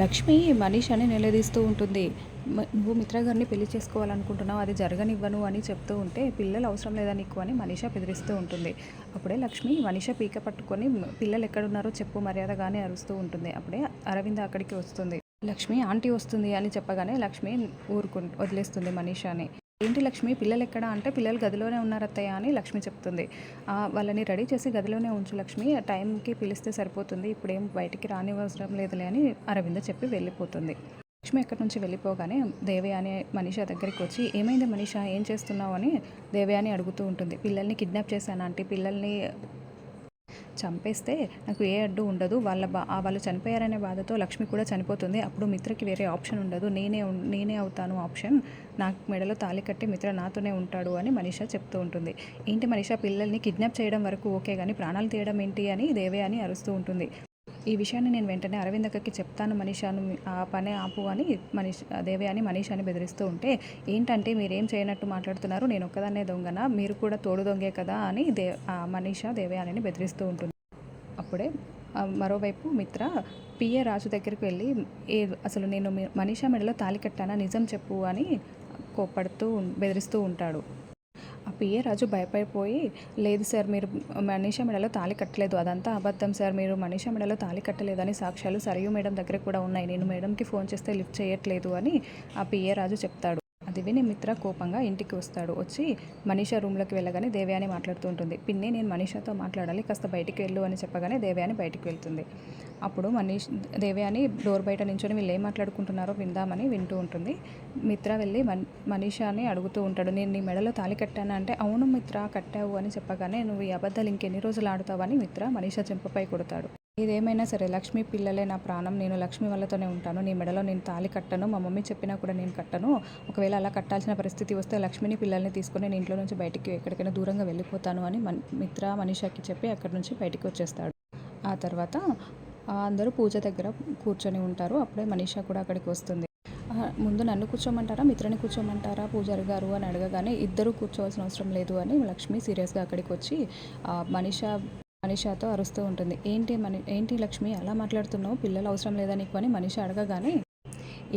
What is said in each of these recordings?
లక్ష్మి మనీషాని నిలదీస్తూ ఉంటుంది. నువ్వు మిత్ర గారిని పెళ్ళి చేసుకోవాలనుకుంటున్నావు అది జరగనివ్వను అని చెప్తూ ఉంటే పిల్లలు అవసరం లేదా నీకు అని మనీష బెదిరిస్తూ ఉంటుంది. అప్పుడే లక్ష్మి మనీష పీక పట్టుకొని పిల్లలు ఎక్కడున్నారో చెప్పు మర్యాదగానే అరుస్తూ ఉంటుంది. అప్పుడే అరవింద్ అక్కడికి వస్తుంది. లక్ష్మి ఆంటీ వస్తుంది అని చెప్పగానే లక్ష్మి ఊరుకు వదిలేస్తుంది మనీషాని. ఏంటి లక్ష్మి పిల్లలు ఎక్కడ అంటే పిల్లలు గదిలోనే ఉన్నారు అత్తయ్య అని లక్ష్మి చెప్తుంది. వాళ్ళని రెడీ చేసి గదిలోనే ఉంచు లక్ష్మి. ఆ టైంకి పిలిస్తే సరిపోతుంది. ఇప్పుడేం బయటికి రానివ్వసరం లేదులే అని అరవింద చెప్పి వెళ్ళిపోతుంది. లక్ష్మి ఎక్కడి నుంచి వెళ్ళిపోగానే దేవయాని మనీష దగ్గరికి వచ్చి ఏమైంది మనీష? ఏం చేస్తున్నావు? అని దేవయాని అడుగుతూ ఉంటుంది. పిల్లల్ని కిడ్నాప్ చేశాను ఆంటీ? పిల్లల్ని చంపేస్తే నాకు ఏ అడ్డు ఉండదు. వాళ్ళ బా ఆ వాళ్ళు చనిపోయారనే బాధతో లక్ష్మి కూడా చనిపోతుంది. అప్పుడు మిత్రకి వేరే ఆప్షన్ ఉండదు. నేనే నేనే అవుతాను ఆప్షన్. నాకు మెడలో తాళి కట్టి మిత్ర నాతోనే ఉంటాడు అని మనిష చెప్తూ ఉంటుంది. ఏంటి మనీషా పిల్లల్ని కిడ్నాప్ చేయడం వరకు ఓకే కానీ ప్రాణాలు తీయడం ఏంటి అని దేవే అని అరుస్తూ ఉంటుంది. ఈ విషయాన్ని నేను వెంటనే అరవిందక్కకి చెప్తాను మనీషాను ఆ పనే ఆపు అని మనీష్ దేవే అని మనీషాని బెదిరిస్తూ ఉంటే ఏంటంటే మీరేం చేయనట్టు మాట్లాడుతున్నారు నేను ఒక్కదాన్నే దొంగన మీరు కూడా తోడు దొంగే కదా అని దే ఆ మనీషా దేవే బెదిరిస్తూ ఉంటుంది. అప్పుడే మరోవైపు మిత్ర పిఏ రాజు దగ్గరికి వెళ్ళి ఏ అసలు నేను మనీషా మెడలో తాలి కట్టానా? నిజం చెప్పు అని కోప్పడుతూ బెదిరిస్తూ ఉంటాడు. పిఏ రాజు భయపడిపోయి లేదు సార్ మీరు మనీషా మెడలో తాళి కట్టలేదు. అదంతా అబద్ధం సార్. మీరు మనీషా మెడలో తాళి కట్టలేదని సాక్ష్యాలు సరియు మేడం దగ్గర కూడా ఉన్నాయి. నేను మేడంకి ఫోన్ చేస్తే లిఫ్ట్ చేయట్లేదు అని ఆ పిఏ రాజు చెప్తాడు. అది విని మిత్ర కోపంగా ఇంటికి వస్తాడు. వచ్చి మనీషా రూమ్లోకి వెళ్ళగానే దేవయాని మాట్లాడుతూ ఉంటుంది పిన్ని నేను మనీషాతో మాట్లాడాలి. కాస్త బయటికి వెళ్ళు అని చెప్పగానే దేవయాని బయటికి వెళ్తుంది. అప్పుడు మనీష్ దేవయాని డోర్ బయట నించొని వీళ్ళు ఏం మాట్లాడుకుంటున్నారో విందామని వింటూ ఉంటుంది. మిత్ర వెళ్ళి మన్ మనీషాని అడుగుతూ ఉంటాడు. నేను నీ మెడలో తాళి కట్టానా? అంటే అవును మిత్ర కట్టావు అని చెప్పగానే నువ్వు ఈ అబద్ధాలు ఇంకెన్ని రోజులు ఆడుతావని మిత్ర మనీషా చెంపపై కొడతాడు. ఇదేమైనా సరే లక్ష్మి పిల్లలే నా ప్రాణం నేను లక్ష్మి వల్లతోనే ఉంటాను నీ మెడలో నేను తాళి కట్టను మా మమ్మీ చెప్పినా కూడా నేను కట్టను. ఒకవేళ అలా కట్టాల్సిన పరిస్థితి వస్తే లక్ష్మిని పిల్లల్ని తీసుకుని నేను ఇంట్లో నుంచి బయటికి ఎక్కడికైనా దూరంగా వెళ్ళిపోతాను అని మన్ మిత్ర మనీషాకి చెప్పి అక్కడి నుంచి బయటికి వచ్చేస్తాడు. ఆ తర్వాత అందరూ పూజ దగ్గర కూర్చొని ఉంటారు. అప్పుడే మనీషా కూడా అక్కడికి వస్తుంది. ముందు నన్ను కూర్చోమంటారా మిత్రని కూర్చోమంటారా పూజారి గారు అని అడగగానే ఇద్దరు కూర్చోవాల్సిన అవసరం లేదు అని లక్ష్మి సీరియస్గా అక్కడికి వచ్చి మనీషా మనీషాతో అరుస్తూ ఉంటుంది. ఏంటి మని ఏంటి లక్ష్మి అలా మాట్లాడుతున్నావు? పిల్లలు అవసరం లేదా నీకు అని మనీషా అడగగానే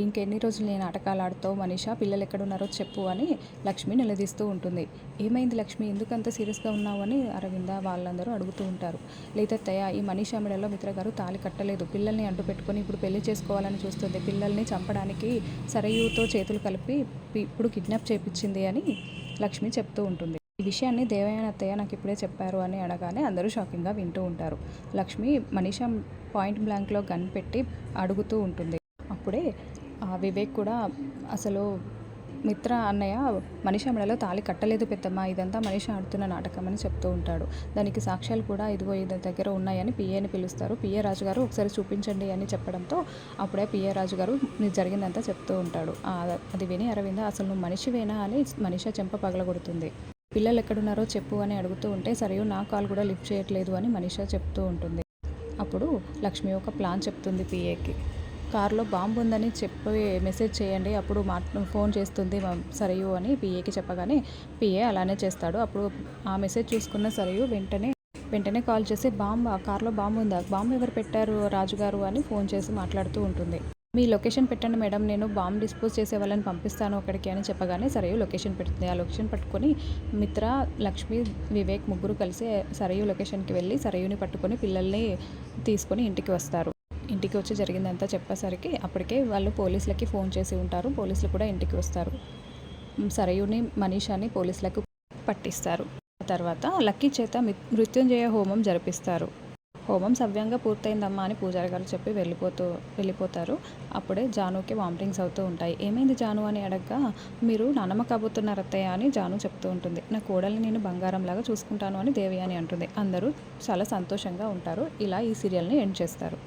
ఇంకెన్ని రోజులు నేను ఆటకాలు ఆడుతావు? మనీషా పిల్లలు ఎక్కడున్నారో చెప్పు అని లక్ష్మి నిలదీస్తూ ఉంటుంది. ఏమైంది లక్ష్మి? ఎందుకంత సీరియస్గా ఉన్నావు అని అరవింద వాళ్ళందరూ అడుగుతూ ఉంటారు. లేదత్తయ్య ఈ మనీషా మెడలో మిత్ర గారు తాళి కట్టలేదు. పిల్లల్ని అడ్డు పెట్టుకొని ఇప్పుడు పెళ్ళి చేసుకోవాలని చూస్తుంది. పిల్లల్ని చంపడానికి సరయుతో చేతులు కలిపి ఇప్పుడు కిడ్నాప్ చేపించింది అని లక్ష్మి చెప్తూ ఉంటుంది. ఈ విషయాన్ని దేవయాని అత్తయ్య నాకు ఇప్పుడే చెప్పారు అని అనగానే అందరూ షాకింగ్గా వింటూ ఉంటారు. లక్ష్మి మనీషా పాయింట్ బ్లాంక్లో గన్ పెట్టి అడుగుతూ ఉంటుంది. అప్పుడే ఆ వివేక్ కూడా అసలు మిత్ర అన్నయ్య మనిషి మెడలో తాళి కట్టలేదు పెద్దమ్మ ఇదంతా మనిషి ఆడుతున్న నాటకం అని చెప్తూ ఉంటాడు. దానికి సాక్ష్యాలు కూడా ఇదిగో ఇది దగ్గర ఉన్నాయని పిఏని పిలుస్తారు. పిఏ రాజు గారు ఒకసారి చూపించండి అని చెప్పడంతో అప్పుడే పిఏ రాజు గారు జరిగిందంతా చెప్తూ ఉంటాడు. అది విని అరవింద అసలు నువ్వు మనిషివేనా? అని మనిషి చెంప పగలగొడుతుంది. పిల్లలు ఎక్కడున్నారో చెప్పు అని అడుగుతూ ఉంటే సరే నా కాల్ కూడా లిఫ్ట్ చేయట్లేదు అని మనిష చెప్తూ ఉంటుంది. అప్పుడు లక్ష్మి ఒక ప్లాన్ చెప్తుంది పిఏకి. కారులో బాంబు ఉందని చెప్పి మెసేజ్ చేయండి అప్పుడు మా ఫోన్ చేస్తుంది మా సరియు అని పిఏకి చెప్పగానే పిఏ అలానే చేస్తాడు. అప్పుడు ఆ మెసేజ్ చూసుకున్న సరియు వెంటనే వెంటనే కాల్ చేసి బాంబు ఆ కార్లో బాంబు ఉందా? బాంబు ఎవరు పెట్టారు రాజుగారు? అని ఫోన్ చేసి మాట్లాడుతూ ఉంటుంది. మీ లొకేషన్ పెట్టండి మేడం నేను బాంబు డిస్పోజ్ చేసే వాళ్ళని పంపిస్తాను అక్కడికి అని చెప్పగానే సరయు లొకేషన్ పెడుతుంది. ఆ లొకేషన్ పట్టుకొని మిత్ర లక్ష్మి వివేక్ ముగ్గురు కలిసి సరయు లొకేషన్కి వెళ్ళి సరయుని పట్టుకొని పిల్లల్ని తీసుకొని ఇంటికి వస్తారు. ఇంటికి వచ్చి జరిగిందంతా చెప్పేసరికి అప్పటికే వాళ్ళు పోలీసులకి ఫోన్ చేసి ఉంటారు. పోలీసులు కూడా ఇంటికి వస్తారు. సరయుని మనీషాని పోలీసులకు పట్టిస్తారు. ఆ తర్వాత లక్కీ చేత మృత్యుంజయ హోమం జరిపిస్తారు. హోమం సవ్యంగా పూర్తయిందమ్మా అని పూజారి గారు చెప్పి వెళ్ళిపోతూ వెళ్ళిపోతారు. అప్పుడే జానుకి వామిటింగ్స్ అవుతూ ఉంటాయి. ఏమైంది జాను అని అడగగా మీరు నానమ్మ కాబోతున్నారు అత్తయ్య అని జాను చెప్తూ ఉంటుంది. నా కోడల్ని నేను బంగారంలాగా చూసుకుంటాను అని దేవి అని అంటుంది. అందరూ చాలా సంతోషంగా ఉంటారు. ఇలా ఈ సీరియల్ని ఎండ్ చేస్తారు.